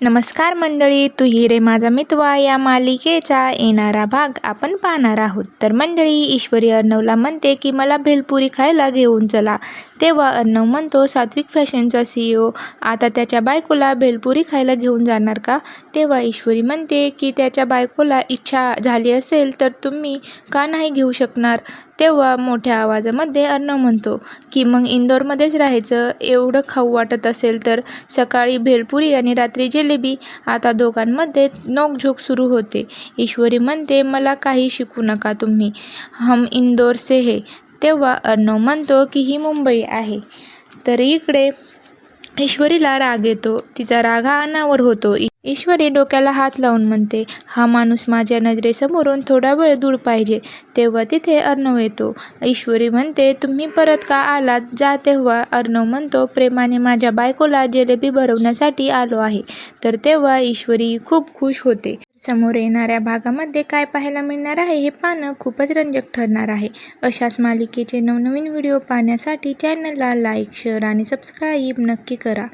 नमस्कार मंडळी तू रे माझा मितवा या मालिकेचा येणारा भाग आपण पाहणार आहोत. तर मंडळी ईश्वरी अर्णवला म्हणते की मला भेलपुरी खायला घेऊन चला. तेव्हा अर्णव म्हणतो सात्विक फॅशनचा सी ओ आता त्याच्या बायकोला भेलपुरी खायला घेऊन जाणार का? तेव्हा ईश्वरी म्हणते की त्याच्या बायकोला इच्छा झाली असेल तर तुम्ही का नाही घेऊ शकणार? तेव्हा मोठ्या आवाजामध्ये अर्णव म्हणतो की मग इंदोरमध्येच राहायचं एवढं खाऊ वाटत असेल तर सकाळी भेलपुरी आणि रात्री जिलेबी. आता दोघांमध्ये नोकझोक सुरू होते. ईश्वरी म्हणते मला काही शिकू नका तुम्ही. हम इंदोर से हे. तेव्हा अर्णव म्हणतो की ही मुंबई आहे. तर इकडे ईश्वरीला राग येतो. तिचा राग हा अनावर होतो. ईश्वरी डोक्याला हात लावून म्हणते हा माणूस माझ्या नजरेसमोरून थोडा वेळ दूर पाहिजे. तेव्हा तिथे अर्णव येतो. ईश्वरी म्हणते तुम्ही परत का आलात? जा तेव्हा. अर्णव म्हणतो प्रेमाने माझ्या बायकोला जिलेबी भरवण्यासाठी आलो आहे. तर तेव्हा ईश्वरी खूप खुश होते. समोर येणाऱ्या भागामध्ये काय पाहायला मिळणार आहे हे पाहणं खूपच रंजक ठरणार आहे. अशाच मालिकेचे नवनवीन व्हिडिओ पाहण्यासाठी चॅनलला लाईक शेअर आणि सबस्क्राईब नक्की करा.